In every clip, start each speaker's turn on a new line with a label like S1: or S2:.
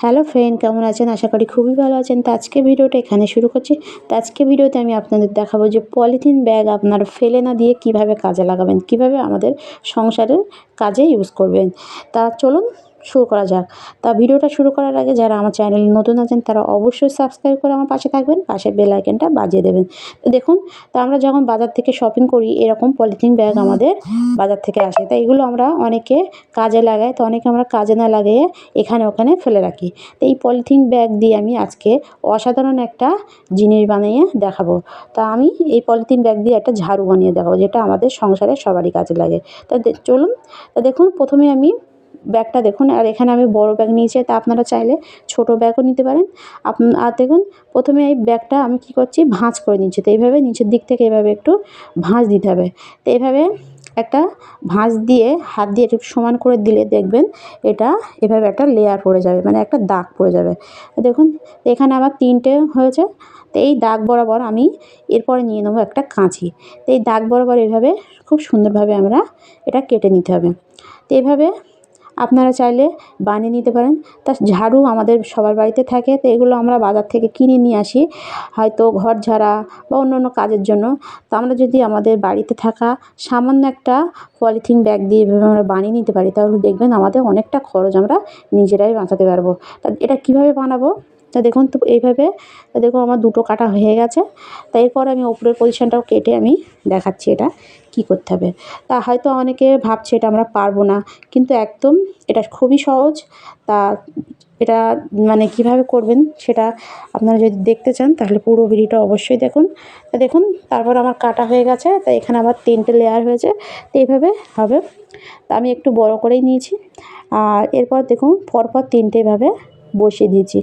S1: Hello friend, কেমন আছেন? আশা করি খুবই ভালো আছেন। তো আজকে ভিডিওটা এখানে শুরু করছি। তো আজকে ভিডিওতে আমি আপনাদের দেখাবো যে পলিথিন ব্যাগ আপনারা ফেলে না দিয়ে কীভাবে কাজে লাগাবেন, কীভাবে আমাদের সংসারের কাজে ইউজ করবেন। তা চলুন শুরু করা যাক। তা ভিডিওটা শুরু করার আগে যারা আমার চ্যানেলে নতুন আছেন, তারা অবশ্যই সাবস্ক্রাইব করে আমার পাশে থাকবেন, পাশে বেল আইকনটা বাজিয়ে দেবেন। দেখুন, তো আমরা যখন বাজার থেকে শপিং করি, এরকম পলিথিন ব্যাগ আমাদের বাজার থেকে আসে। তাই এগুলো আমরা অনেকে কাজে লাগাই, তো অনেকে আমরা কাজে না লাগিয়ে এখানে ওখানে ফেলে রাখি। তো এই পলিথিন ব্যাগ দিয়ে আমি আজকে অসাধারণ একটা জিনিস বানিয়ে দেখাবো। তা আমি এই পলিথিন ব্যাগ দিয়ে একটা ঝাড়ু বানিয়ে দেখাবো, যেটা আমাদের সংসারে সবারই কাজে লাগে। তা চলুন, তা দেখুন, প্রথমে আমি ব্যাগটা দেখুন, আর এখানে আমি বড় ব্যাগ নিয়েছি, তা আপনারা চাইলে ছোট ব্যাগও নিতে পারেন। আপ- আর দেখুন, প্রথমে এই ব্যাগটা আমি কি করছি, ভাঁজ করে নিচ্ছি। তো এইভাবে নিচের দিক থেকে এভাবে একটু ভাঁজ দিতে হবে। তো এইভাবে একটা ভাঁজ দিয়ে, হাত দিয়ে একটু সমান করে দিলে দেখবেন এটা, এভাবে একটা লেয়ার পড়ে যাবে মানে একটা দাগ পড়ে যাবে। দেখুন, এখানে আমার তিনটে হয়েছে। তো এই দাগ বরাবর আমি এরপরে নিয়ে নেব একটা কাঁচি। তো এই দাগ বরাবর এভাবে খুব সুন্দরভাবে আমরা এটা কেটে নিতে হবে। তো এভাবে আপনারা চাইলে বানিয়ে নিতে পারেন। তা ঝাড়ু আমাদের সবার বাড়িতে থাকে, তো এগুলো আমরা বাজার থেকে কিনে নিয়ে আসি। হয়তো ঘর ঝাড়া বা অন্য অন্য কাজের জন্য। তো আমরা যদি আমাদের বাড়িতে থাকা সামান্য একটা পলিথিন ব্যাগ দিয়ে এভাবে আমরা বানিয়ে নিতে পারি, তাহলে দেখবেন আমাদের অনেকটা খরচ আমরা নিজেরাই বাঁচাতে পারব। তা এটা কীভাবে বানাবো? তা দেখুন তো এইভাবে দেখুন আমার দুটো কাটা হয়ে গেছে। তা এরপর আমি ওপরের পজিশনটাও কেটে আমি দেখাচ্ছি এটা। কী করতে হবে? তা হয়তো অনেকে ভাবছে এটা আমরা পারব না। কিন্তু একদম এটা খুবই সহজ। তা এটা মানে কীভাবে করবেন সেটা আপনারা যদি দেখতে চান, তাহলে পুরো ভিডিওটা অবশ্যই দেখুন। তা দেখুন, তারপর আমার কাটা হয়ে গেছে। তা এখানে আবার তিনটে লেয়ার হয়েছে। তো এইভাবে হবে। তা আমি একটু বড় করেই নিয়েছি। আর এরপর দেখুন, পরপর তিনটে এভাবে বসিয়ে দিয়েছি।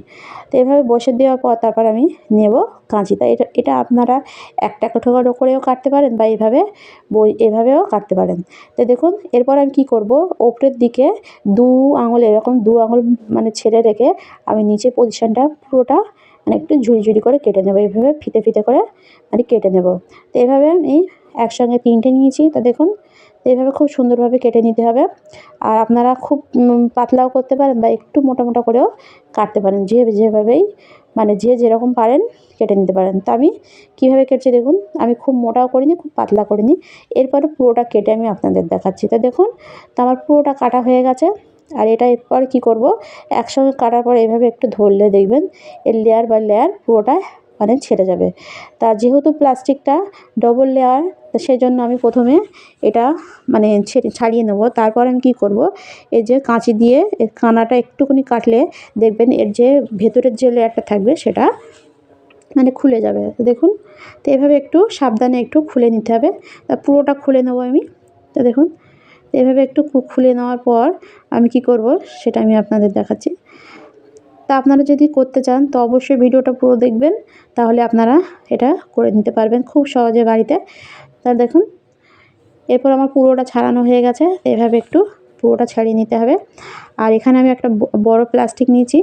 S1: তো এভাবে বসে দেওয়ার পর তারপর আমি নেব কাঁচি। তা এটা এটা আপনারা একটা টুকরো করেও কাটতে পারেন বা এইভাবে বই, এভাবেও কাটতে পারেন। তো দেখুন, এরপর আমি কী করব? ওপরের দিকে দু আঙুল, এরকম দু আঙুল মানে ছেড়ে রেখে আমি নিচে পজিশনটা পুরোটা মানে একটু ঝুড়ি ঝুড়ি করে কেটে নেব। এইভাবে ফিতে ফিতে করে মানে কেটে নেব। তো এভাবে আমি একসঙ্গে তিনটে নিয়েছি। তা দেখুন এইভাবে খুব সুন্দরভাবে কেটে নিতে হবে। আর আপনারা খুব পাতলাও করতে পারেন বা একটু মোটা মোটা করেও কাটতে পারেন। যে যেভাবেই মানে যে যেরকম পারেন কেটে নিতে পারেন। তো আমি কীভাবে কেটেছি দেখুন, আমি খুব মোটাও করিনি, খুব পাতলা করিনি। এরপরে পুরোটা কেটে আমি আপনাদের দেখাচ্ছি। তো দেখুন, তো আমার পুরোটা কাটা হয়ে গেছে। আর এটা এরপর কী করব, একসঙ্গে কাটার পর এভাবে একটু ধরলে দেখবেন, এর লেয়ার বা লেয়ার পুরোটা মানে ছেড়ে যাবে। তা যেহেতু প্লাস্টিকটা ডবল লেয়ার তো সেজন্য আমি প্রথমে এটা মানে ছেড়ে ছাড়িয়ে নেব। তারপর আমি কী করব? এই যে কাঁচি দিয়ে কানাটা একটুখানি কাটলে দেখবেন এর যে ভেতরের যে লেয়ারটা থাকবে সেটা মানে খুলে যাবে। দেখুন, তো এভাবে একটু সাবধানে একটু খুলে নিতে হবে। পুরোটা খুলে নেব আমি। তো দেখুন এভাবে একটু খুলে নেওয়ার পর আমি কি করব সেটা আমি আপনাদের দেখাচ্ছি। তা আপনারা যদি করতে চান, তো অবশ্যই ভিডিওটা পুরো দেখবেন। তাহলে আপনারা এটা করে নিতে পারবেন খুব সহজে বাড়িতে। তা দেখুন, এরপর আমার পুরোটা ছাড়ানো হয়ে গেছে, এভাবে একটু পুরোটা ছাড়িয়ে নিতে হবে। আর এখানে আমি একটা বড় প্লাস্টিক নিয়েছি,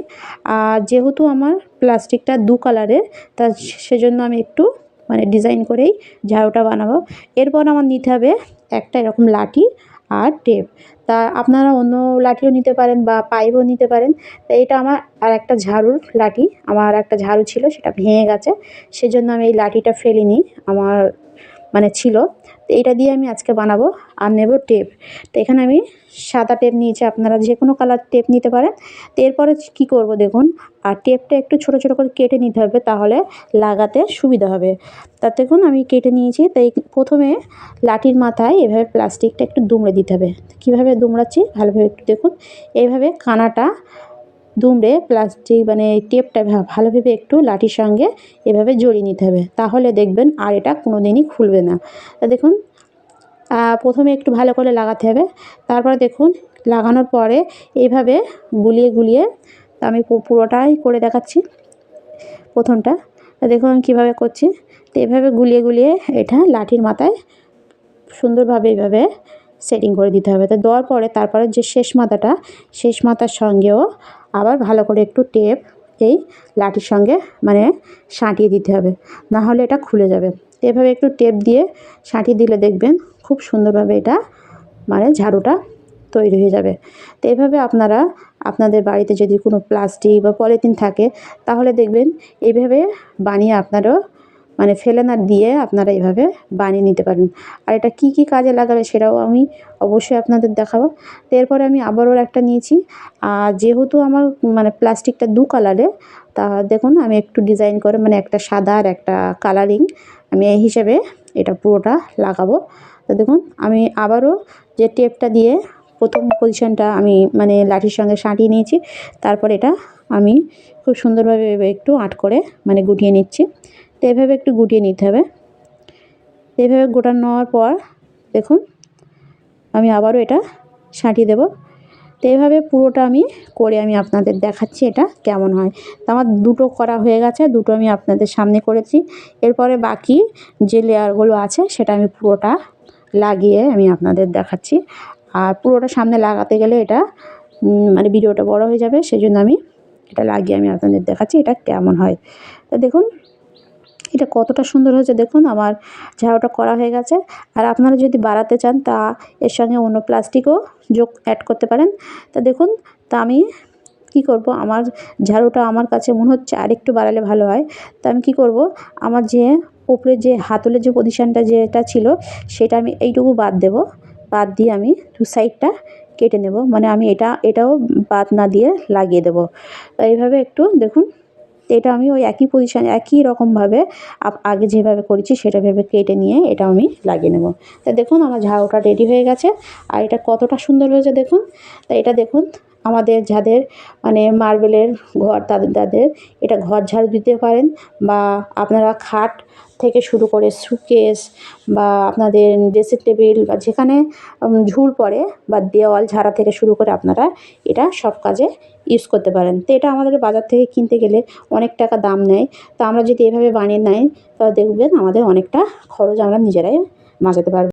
S1: আর যেহেতু আমার প্লাস্টিকটা দু কালারের, তা সেজন্য আমি একটু মানে ডিজাইন করেই ঝাড়ুটা বানাবো। এরপর আমার নিতে হবে একটা এরকম লাঠি আর টেপ। তা আপনারা অন্য লাঠিও নিতে পারেন বা পাইপও নিতে পারেন। তা এটা আমার আর একটা ঝাড়ুর লাঠি, আমার একটা ঝাড়ু ছিল, সেটা ভেঙে গেছে। সেজন্য আমি এই লাঠিটা ফেলিনি, আমার মানে ছিল। তো এটা দিয়ে আমি আজকে বানাবো আর নেব টেপ। তো এখানে আমি সাদা টেপ নিয়েছি, আপনারা যে কোনো কালার টেপ নিতে পারেন। তো এরপরে কী করব দেখুন, আর টেপটা একটু ছোট ছোট করে কেটে নিতে হবে তাহলে লাগাতে সুবিধা হবে। তা দেখুন, আমি কেটে নিয়েছি। তাই প্রথমে লাঠির মাথায় এভাবে প্লাস্টিকটা একটু দুমড়ে দিতে হবে। কীভাবে দুমড়াচ্ছি? ভালোভাবে একটু দেখুন। এইভাবে কানাটা দুমড়ে প্লাস্টিক মানে টেপটা ভালোভাবে একটু লাঠির সঙ্গে এভাবে জড়িয়ে নিতে হবে। তাহলে দেখবেন আর এটা কোনো দিনই খুলবে না। তা দেখুন প্রথমে একটু ভালো করে লাগাতে হবে। তারপরে দেখুন, লাগানোর পরে এইভাবে গুলিয়ে গুলিয়ে তা আমি পুরোটাই করে দেখাচ্ছি প্রথমটা। দেখুন আমি কীভাবে করছি। তো এভাবে গুলিয়ে গুলিয়ে এটা লাঠির মাথায় সুন্দরভাবে এইভাবে সেটিং করে দিতে হবে। তো দেওয়ার পরে তারপরে যে শেষ মাথাটা, শেষ মাথার সঙ্গেও আবার ভালো করে একটু টেপ এই লাঠির সঙ্গে মানে সাঁটিয়ে দিতে হবে। না হলে এটা খুলে যাবে। এভাবে একটু টেপ দিয়ে সাঁটিয়ে দিলে দেখবেন খুব সুন্দরভাবে এটা মানে ঝাড়ুটা তৈরি হয়ে যাবে। তো এভাবে আপনারা, আপনাদের বাড়িতে যদি কোনো প্লাস্টিক বা পলিথিন থাকে, তাহলে দেখবেন এইভাবে বানিয়ে আপনারাও মানে ফেলে না দিয়ে আপনারা এভাবে বানিয়ে নিতে পারেন আর এটা কী কী কাজে লাগাবে সেটাও আমি অবশ্যই আপনাদের দেখাবো। এরপরে আমি আবারও একটা নিয়েছি। আর যেহেতু আমার মানে প্লাস্টিকটা দু কালারে তা দেখুন আমি একটু ডিজাইন করে মানে একটা সাদা আর একটা কালারিং আমি এই হিসেবে এটা পুরোটা লাগাবো। তো দেখুন আমি আবারও যে টেপটা দিয়ে প্রথম পজিশনটা আমি মানে লাঠির সঙ্গে সাঁটিয়ে নিয়েছি, তারপর এটা আমি খুব সুন্দরভাবে একটু আট করে মানে গুটিয়ে নিচ্ছি। এভাবে একটু গুটিয়ে নিতে হবে। এভাবে গোটা নেওয়ার পর দেখুন, আমি আবারও এটা সাঁটিয়ে দেবো। তো এভাবে পুরোটা আমি করে আমি আপনাদের দেখাচ্ছি এটা কেমন হয়। তো আমার দুটো করা হয়ে গেছে, দুটো আমি আপনাদের সামনে করেছি। এরপরে বাকি যে লেয়ারগুলো আছে সেটা আমি পুরোটা লাগিয়ে আমি আপনাদের দেখাচ্ছি। আর পুরোটা সামনে লাগাতে গেলে এটা মানে ভিডিওটা বড় হয়ে যাবে সেই জন্য আমি এটা লাগিয়ে আমি আপনাদের দেখাচ্ছি এটা কেমন হয়। তো দেখুন এটা কতটা সুন্দর হয়েছে দেখুন, আমার ঝাড়ুটা করা হয়ে গেছে। আর আপনারা যদি বাড়াতে চান, তা এর সঙ্গে অন্য প্লাস্টিকও যোগ অ্যাড করতে পারেন। তা দেখুন, তা আমি কি করব, আমার ঝাড়ুটা আমার কাছে মনে হচ্ছে আরেকটু বাড়ালে ভালো হয়। তা আমি কি করব, আমার যে উপরে যে হাতলের যে পজিশানটা যেটা ছিল, সেটা আমি এইটুকু বাদ দেব। বাদ দিয়ে আমি দু সাইডটা কেটে নেব। মানে আমি এটা, এটাও বাদ না দিয়ে লাগিয়ে দেবো। এইভাবে একটু দেখুন তো এটা আমি ওই একই পজিশানে একই রকমভাবে আগে যেভাবে করেছি সেটা ভেবে কেটে নিয়ে এটা আমি লাগিয়ে নেব। তা দেখুন আমার ঝাউটা রেডি হয়ে গেছে। আর এটা কতটা সুন্দর হয়েছে দেখুন। তা এটা দেখুন আমাদের যাদের মানে মার্বেলের ঘর তাদের তাদের এটা ঘর ঝাড়ু দিতে পারেন বা আপনারা খাট থেকে শুরু করে সুকেস বা আপনাদের ড্রেসিং টেবিল বা যেখানে ঝুল পড়ে বা দেওয়াল ঝাড়া থেকে শুরু করে আপনারা এটা সব কাজে ইউজ করতে পারেন। তো এটা আমাদের বাজার থেকে কিনতে গেলে অনেক টাকা দাম নেয়। তো আমরা যদি এভাবে বানিয়ে নেই তাহলে দেখবেন আমাদের অনেকটা খরচ আমরা নিজেরাই বাঁচাতে পারব।